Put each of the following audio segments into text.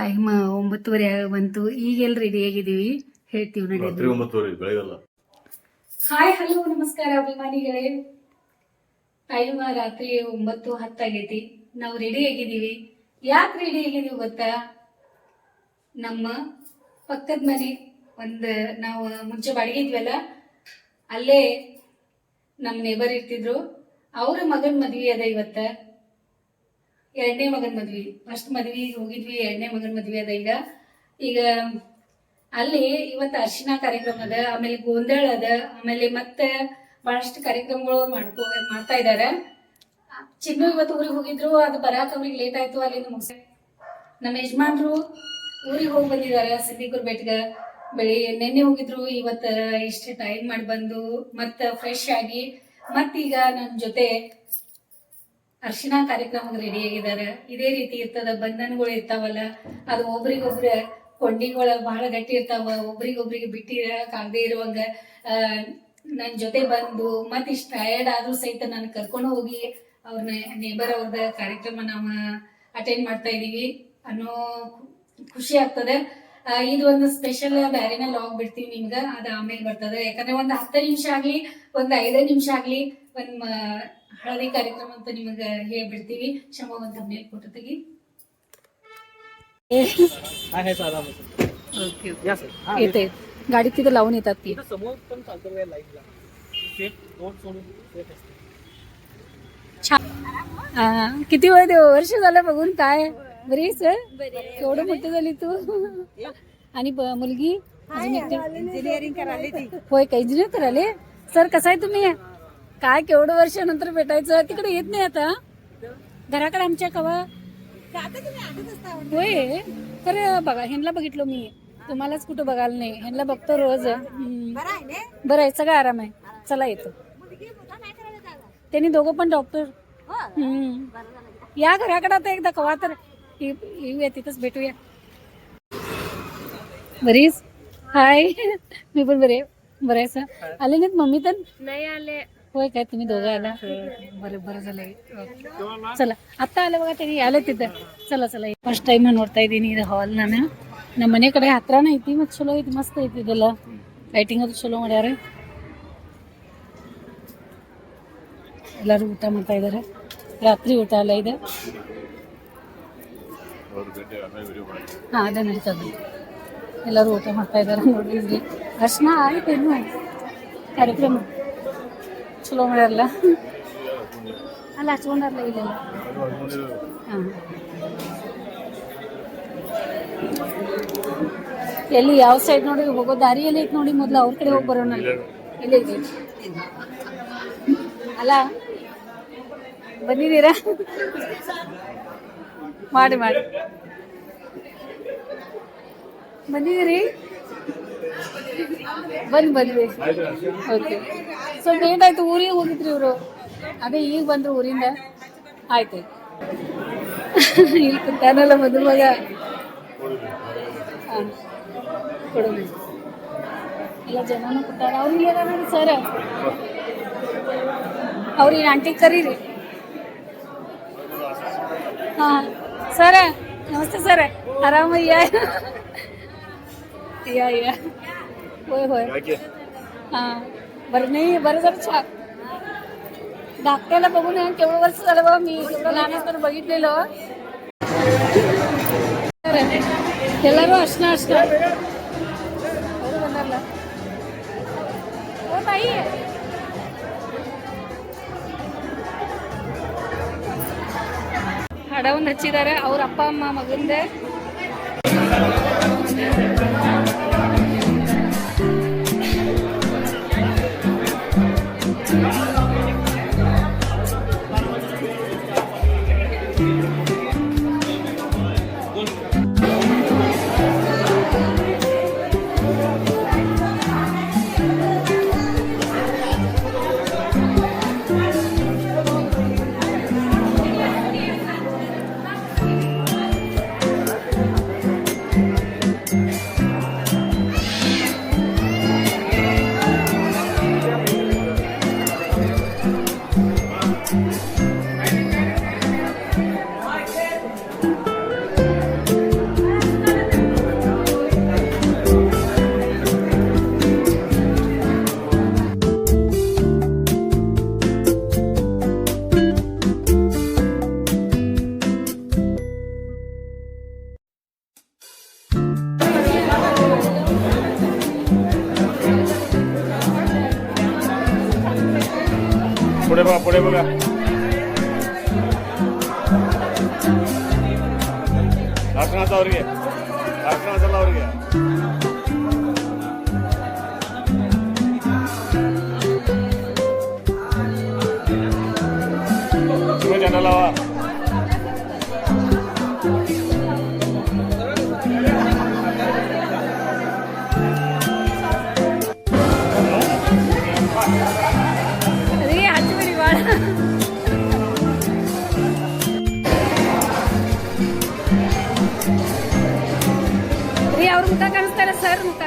Time ಒಂಬತ್ತುವರೆ ಬಂತು. ಈಗೆಲ್ಲ ರೆಡಿ ಆಗಿದ್ದೀವಿ? ಹೇಳ್ತೀವಿ ನೋಡಿ. ಹಾಯ್ ಹಲೋ ನಮಸ್ಕಾರ ಅಭಿಮಾನಿಗಳೇ ಟೈಮ್ ರಾತ್ರಿ ಒಂಬತ್ತು ಹತ್ತಾಗೈತಿ ನಾವು ರೆಡಿ ಆಗಿದ್ದೀವಿ. ಯಾಕೆ ರೆಡಿ ಆಗಿದೀವಿ ಗೊತ್ತಾ? ನಮ್ಮ ಪಕ್ಕದ ಮನೆ ಒಂದ ನಾವು ಮುಂಚೆ ಬಾಡಿಗೆ ಇದ್ವಲ್ಲ ಅಲ್ಲೇ ನಮ್ಮ ನೇಬರ್ ಇರ್ತಿದ್ರು. ಅವ್ರ ಮಗನ ಮದ್ವಿ ಅದ ಇವತ್ತ. ಎರಡನೇ ಮಗನ ಮದ್ವಿ. ಫಸ್ಟ್ ಮದ್ವಿ, ಹೋಗಿದ್ವಿ, ಎರಡನೇ ಮಗನ ಮದ್ವಿ ಅದ ಈಗ. ಈಗ ಅಲ್ಲಿ ಇವತ್ತು ಅರ್ಶಿನ ಕಾರ್ಯಕ್ರಮ ಅದ, ಆಮೇಲೆ ಗೋಂದಳ ಅದ, ಆಮೇಲೆ ಮತ್ತೆ ಬಹಳಷ್ಟು ಕಾರ್ಯಕ್ರಮಗಳು ಮಾಡ್ಕೋ, ಮಾಡ್ತಾ ಇದಾರೆ. ಚಿನ್ನು ಇವತ್ತು ಊರಿಗೆ ಹೋಗಿದ್ರು, ಅದು ಬರಾಕ್ ಅವ್ರಿಗೆ ಲೇಟ್ ಆಯ್ತು ಮುಗಿಸ ನಮ್ಮ ಯಜಮಾನ್ರು ಊರಿಗೆ ಹೋಗಿ ಬಂದಿದ್ದಾರೆ ಸಿದ್ದಿಗುರ್ ಬೆಟ್ಗ. ಬೆಳಿ ನಿನ್ನೆ ಹೋಗಿದ್ರು, ಇವತ್ತು ಇಷ್ಟು ಟೈಮ್ ಮಾಡಿ ಬಂದು, ಮತ್ತೆ ಫ್ರೆಶ್ ಆಗಿ. ಮತ್ತೀಗ ನನ್ನ ಜೊತೆ ಅರ್ಶಿನ ಕಾರ್ಯಕ್ರಮಕ್ಕೆ ರೆಡಿ ಆಗಿದ್ದಾರೆ ಇದೇ ರೀತಿ ಇರ್ತದ, ಬಂಧನಗಳು ಇರ್ತಾವಲ್ಲ, ಅದು ಒಬ್ರಿಗೊಬ್ರ ಕೊಂಡಿಗಳ ಬಹಳ ಗಟ್ಟಿ ಇರ್ತಾವ, ಒಬ್ರಿಗೊಬ್ರಿಗೆ ಬಿಟ್ಟಿರಕಾಗದೇ ಇರುವಂಗ ನನ್ನ ನನ್ ಜೊತೆ ಬಂದು, ಮತ್ ಇಷ್ಟ ಟಯರ್ಡ್ ಆದ್ರೂ ಸಹಿತ ನಾನು ಕರ್ಕೊಂಡು ಹೋಗಿ ಅವ್ರನ್ನ ನೇಬರ್ ಅವ್ರದ ಕಾರ್ಯಕ್ರಮ ನಾವು ಅಟೆಂಡ್ ಮಾಡ್ತಾ ಇದೀವಿ ಅನ್ನೋ ಖುಷಿ ಆಗ್ತದೆ. ಇದು ಒಂದು ಸ್ಪೆಷಲ್ ಬ್ಯಾರಿನ ಲಾಗ್ ಬಿಡ್ತೀವಿ ನಿಮ್ಗ, ಅದು ಆಮೇಲೆ ಬರ್ತದೆ. ಯಾಕಂದ್ರೆ ಒಂದು ಹತ್ತು ನಿಮಿಷ ಆಗ್ಲಿ, ಒಂದು ಐದೇ ನಿಮಿಷ ಆಗ್ಲಿ, ಒಂದ್ ಹಳದಿ ಕಾರ್ಯಕ್ರಮ ಅಂತ ನಿಮಗ ಹೇಳ್ಬಿಡ್ತೀವಿ ಕ್ಷಮ ಒಂದು ತಮ್ಮನೇಲಿ ಫೋಟೋ ತೆಗಿ आहे आहे साधा मग ओके या सर हा येते गाडी तिथं लावून येतात ती इथं समोर पण चालतं बघा लाईनला सेफ रोड सोडून सेफ असते छान किती वेळ देव वर्ष झालं बघून काय बरीच केवढं मोठी झाली तू आणि ब- मुलगी अजून एकटी? इंजिनिअरिंग करायला ती होय का इंजिनियर करायले सर कसं आहे तुम्ही काय केवढं वर्षानंतर भेटायचं? तिकडे येत नाही आता. घराकडे आमच्या कवा होय. तर बघा ह्यांना बघितलो मी. तुम्हालाच कुठं बघायला नाही. ह्यांना बघतो रोज. बरं आहे सगळं आराम आहे. चला येतो. त्यांनी दोघं पण डॉक्टर या घराकडे आता एकदा कवा तर येऊया तिथंच भेटूया. बरीच हाय. मी पण बरे बरं आहे सर. आले नाहीत? मम्मी तर? नाही आले. होय काय तुम्ही दोघं आला बरं बरं झालं चला आता ಆಲೆ ಬಗ ತೆಗಿ ಆಲೆ ತಿದ್ದ ಚಲ ಚಲ ಫಸ್ಟ್ ಟೈಮ್ ನೋಡ್ತಾ ಇದ್ದೀನಿ ಇದು ಹಾಲ್ ನಾನು ನಮ್ಮ ಮನೆ ಕಡೆ ಹತ್ರನ ಐತಿ ಮತ್ತು ಚಲೋ ಐತಿ ಮಸ್ತ್ ಐತಿ ಇದೆಲ್ಲ ಲೈಟಿಂಗ್ ಅದು ಚಲೋ ಮಾಡ್ಯಾರ ಎಲ್ಲರೂ ಊಟ ಮಾಡ್ತಾ ಇದ್ದಾರೆ ರಾತ್ರಿ ಊಟ ಎಲ್ಲ ಇದೆ ಅವ್ರ ಗಂಟೆ ಆಮೇಲೆ ವಿಡಿಯೋ ಮಾಡಿ ಹಾಂ ಅದೇ ನಡೀತದೆ ಎಲ್ಲರೂ ಊಟ ಮಾಡ್ತಾ ಇದ್ದಾರೆ ನೋಡ್ರಿ ಇಲ್ಲಿ ಅರ್ಶನ ಆಯ್ತು ಇನ್ನು ಕಾರ್ಯಕ್ರಮ ಚಲೋ ಮಾಡ್ಯಾರಲ್ಲ ಅಲ್ಲ ಹಚ್ಕೊಂಡಾರಲ್ಲ ಇಲ್ಲ. ಹಾಂ. ಎಲ್ಲಿ ಯಾವ ಸೈಡ್ ನೋಡಿ ಹೋಗೋ ದಾರಿ ಎಲ್ಲಿ ಐತೆ ನೋಡಿ ಮೊದಲು ಅವ್ರ ಕಡೆ ಹೋಗಿ ಬರೋಣ ಇಲ್ಲಿ ಅಲ್ಲ, ಬಂದಿದ್ದೀರಾ? ಮಾಡಿ ಮಾಡಿ. ಬಂದಿದ್ದೀರಿ? ಬಂದು, ಬಂದ್ವಿ. ಓಕೆ. ಸೊ ಲೇಟ್ ಆಯ್ತು ಊರಿಗೆ ಹೋಗಿದ್ರಿ ಇವರು? ಅದೇ ಈಗ ಬಂದ್ರು ಊರಿಂದ? ಆಯ್ತು. ಇಲ್ಲಿ ಕುಂತಾನಲ್ಲ ಮದುಮಗ. ಹಾಂ ಕೊಡೋಣ ಎಲ್ಲ ಜನನು ಕೊಟ್ಟಾರ ಅವ್ರಿಗೆ ಏನಾರ ಸರ್ ಅವ್ರಿಗೆ ಆಂಟಿ ಕರೀರಿ. ಹಾ ಸರ ನಮಸ್ತೆ ಸರ ಆರಾಮಯ್ಯ? ಯಾ ಯಾ ಹೋಯ್ ಹೋಯ್ ಹಾಂ. बरं नाही बरं जरा छान धाकट्याला बघून केवढं वर्ष झालं बघा मी केवढं लहान असताना बघितलेलं ಎಲ್ಲರೂ ಅರ್ಶನ ಅರ್ಶನ ಅವರು ಬಂದಾರಲ್ಲ ಓ ತಾಯಿ ಹಡ ಒಂದು ಹಚ್ಚಿದ್ದಾರೆ ಅವ್ರ ಅಪ್ಪ ಅಮ್ಮ ಮಗಂದೆ Yeah. ಅರ್ಶನಾಥ ಅವ್ರಿಗೆ ಅರ್ಶನಾಥಲ್ಲ ಅವ್ರಿಗೆ ಶಿವ ಅವ್ರ ಮುಖ ಕಾಣಿಸ್ತಾರೆ ಸರ್ ಮುಖ.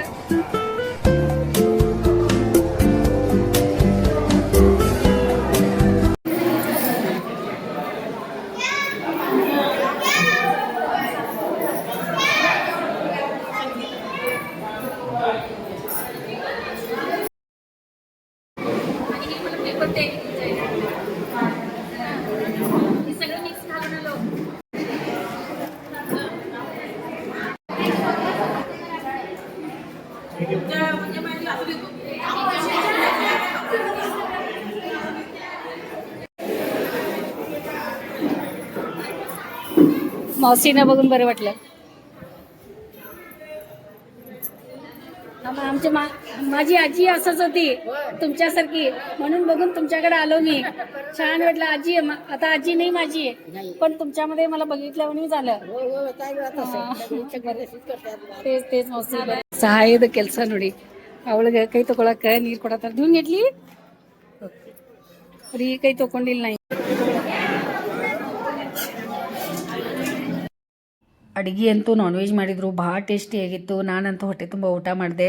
मावसीना बघून बरं वाटलं. आमच्या मा माझी आजी असंच होती तुमच्यासारखी म्हणून बघून तुमच्याकडे आलो मी छान वाटलं आजी आहे मा- आता आजी नाही माझी आहे पण तुमच्यामध्ये मला बघितल्यावर झालं तेच तेच ಮೌಸಿ ಸಹಾಯದ ಕೆಲಸ ನೋಡಿ ಅವಳಿಗೆ ಕೈ ತಗೊಳಕ ನೀರ್ ಕೊಡತ್ತಾರ ನೀವು ಇಡ್ಲಿ ರೀ ಕೈ ತಗೊಂಡಿಲ್ಲ ನಾ ಅಡುಗೆ ಅಂತೂ ನಾನ್ ವೆಜ್ ಮಾಡಿದ್ರು ಭಾಳ ಟೇಸ್ಟಿಯಾಗಿತ್ತು ನಾನಂತೂ ಹೊಟ್ಟೆ ತುಂಬ ಊಟ ಮಾಡಿದೆ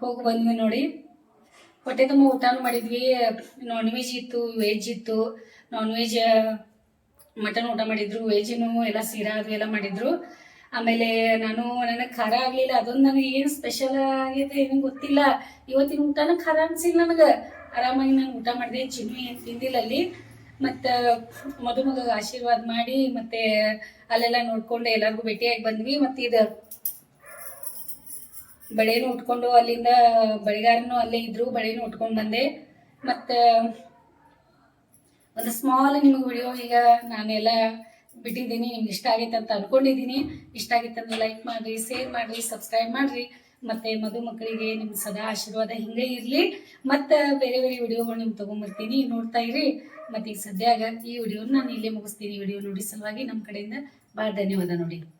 ಹೋಗಿ ಬಂದ್ವಿ ನೋಡಿ. ಹೊಟ್ಟೆ ತುಂಬ ಊಟನೂ ಮಾಡಿದ್ವಿ. ನಾನ್ ವೆಜ್ ಇತ್ತು ವೆಜ್ ಇತ್ತು. ನಾನ್ ವೆಜ್ ಮಟನ್ ಊಟ ಮಾಡಿದ್ರು ವೆಜ್ನು ಎಲ್ಲ ಸೀರಾ ಅದು ಎಲ್ಲ ಮಾಡಿದ್ರು. ಆಮೇಲೆ ನಾನು ನನಗೆ ಖಾರ ಆಗಲಿಲ್ಲ. ಅದೊಂದು ನನಗೆ ಏನು ಸ್ಪೆಷಲ್ ಆಗೈತೆ ಏನು ಗೊತ್ತಿಲ್ಲ. ಇವತ್ತಿನ ಊಟನ ಖಾರ ಅನ್ಸಿಲ್ಲ ನನಗೆ. ಆರಾಮಾಗಿ ನಾನು ಊಟ ಮಾಡಿದೆ ಚಿನ್ನು ಏನು ತಿಂದಿಲ್ಲ ಅಲ್ಲಿ. ಮತ್ತು ಮದುಮಗ ಆಶೀರ್ವಾದ ಮಾಡಿ ಮತ್ತೆ ಅಲ್ಲೆಲ್ಲ ನೋಡ್ಕೊಂಡು ಎಲ್ಲರಿಗೂ ಭೇಟಿಯಾಗಿ ಬಂದ್ವಿ. ಮತ್ತು ಇದು ಬಳೆನೂ ಉಟ್ಕೊಂಡು ಅಲ್ಲಿಂದ ಬಳೆಗಾರನು ಅಲ್ಲೇ ಇದ್ರು, ಬಳೆನೂ ಉಟ್ಕೊಂಡು ಬಂದೆ. ಮತ್ತು, ಒಂದು ಸ್ಮಾಲ್ ನಿಮಗೆ ವಿಡಿಯೋ ಈಗ ನಾನೆಲ್ಲ ಬಿಟ್ಟಿದ್ದೀನಿ, ನಿಮ್ಗೆ ಇಷ್ಟ ಆಗೈತೆ ಅಂತ ಅನ್ಕೊಂಡಿದ್ದೀನಿ. ಇಷ್ಟ ಆಗಿತ್ತು ಲೈಕ್ ಮಾಡಿರಿ ಶೇರ್ ಮಾಡಿರಿ ಸಬ್ಸ್ಕ್ರೈಬ್ ಮಾಡಿರಿ. ಮತ್ತು ಮದುಮಕ್ಕಳಿಗೆ ನಿಮ್ಮ ಸದಾ ಆಶೀರ್ವಾದ ಹಿಂಗೆ ಇರಲಿ. ಮತ್ತು ಬೇರೆ ಬೇರೆ ವಿಡಿಯೋಗಳು ನಿಮ್ಗೆ ತೊಗೊಂಬರ್ತೀನಿ, ನೋಡ್ತಾ ಇರಿ. ಮತ್ತು ಈಗ ಸದ್ಯಾಗ ಈ ವಿಡಿಯೋನ ನಾನು ಇಲ್ಲೇ ಮುಗಿಸ್ತೀನಿ. ವಿಡಿಯೋ ನೋಡಿ ಸಲುವಾಗಿ ನಮ್ಮ ಕಡೆಯಿಂದ. ಭಾಳ ಧನ್ಯವಾದ ನೋಡಿ.